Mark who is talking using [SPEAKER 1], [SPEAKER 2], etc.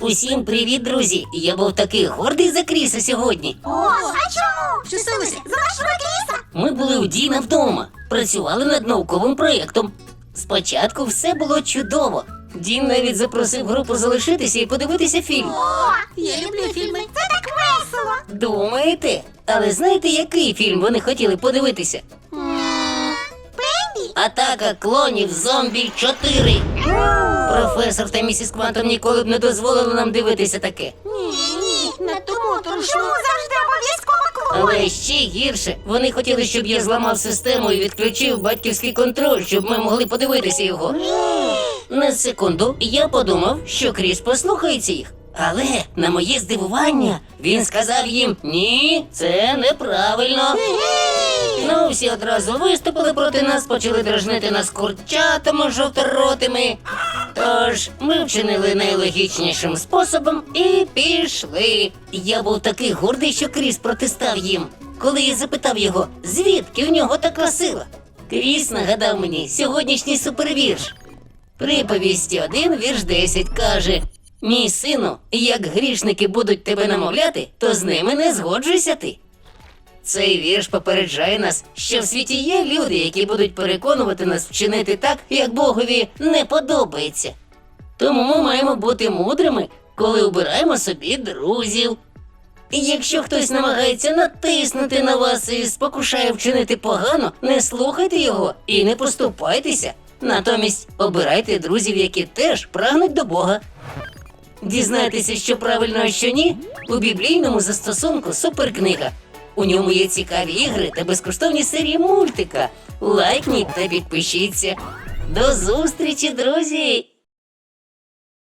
[SPEAKER 1] Усім привіт, друзі! Я був такий гордий за Кріса сьогодні.
[SPEAKER 2] О, а чому? Що сталося? За вашого Кріса?
[SPEAKER 1] Ми були у Діна вдома, працювали над науковим проєктом. Спочатку все було чудово. Дін навіть запросив групу залишитися і подивитися фільм.
[SPEAKER 2] О, я люблю фільми. Це так весело.
[SPEAKER 1] Думаєте? Але знаєте, який фільм вони хотіли подивитися? Атака клонів зомбі 4. Професор та місіс Квантом ніколи б не дозволили нам дивитися таке.
[SPEAKER 2] Ні, ні, не тому, тому завжди обов'язково клони.
[SPEAKER 1] Але ще гірше, вони хотіли, щоб я зламав систему і відключив батьківський контроль, щоб ми могли подивитися його. На секунду я подумав, що Кріс послухається їх. Але на моє здивування він сказав їм: ні, це неправильно. Ну, всі одразу виступили проти нас, почали дражнити нас курчатами жовторотими. Тож ми вчинили найлогічнішим способом і пішли. Я був такий гордий, що Кріс протистав їм. Коли я запитав його, звідки у нього така сила. Кріс нагадав мені сьогоднішній супервірш. Приповісті 1, вірш 10 каже: Мій сину, як грішники будуть тебе намовляти, то з ними не згоджуйся ти. Цей вірш попереджає нас, що в світі є люди, які будуть переконувати нас вчинити так, як Богові не подобається. Тому ми маємо бути мудрими, коли обираємо собі друзів. І якщо хтось намагається натиснути на вас і спокушає вчинити погано, не слухайте його і не поступайтеся. Натомість обирайте друзів, які теж прагнуть до Бога. Дізнайтеся, що правильно, а що ні, у біблійному застосунку суперкнига. У ньому є цікаві ігри та безкоштовні серії мультика. Лайкніть та підпишіться. До зустрічі, друзі!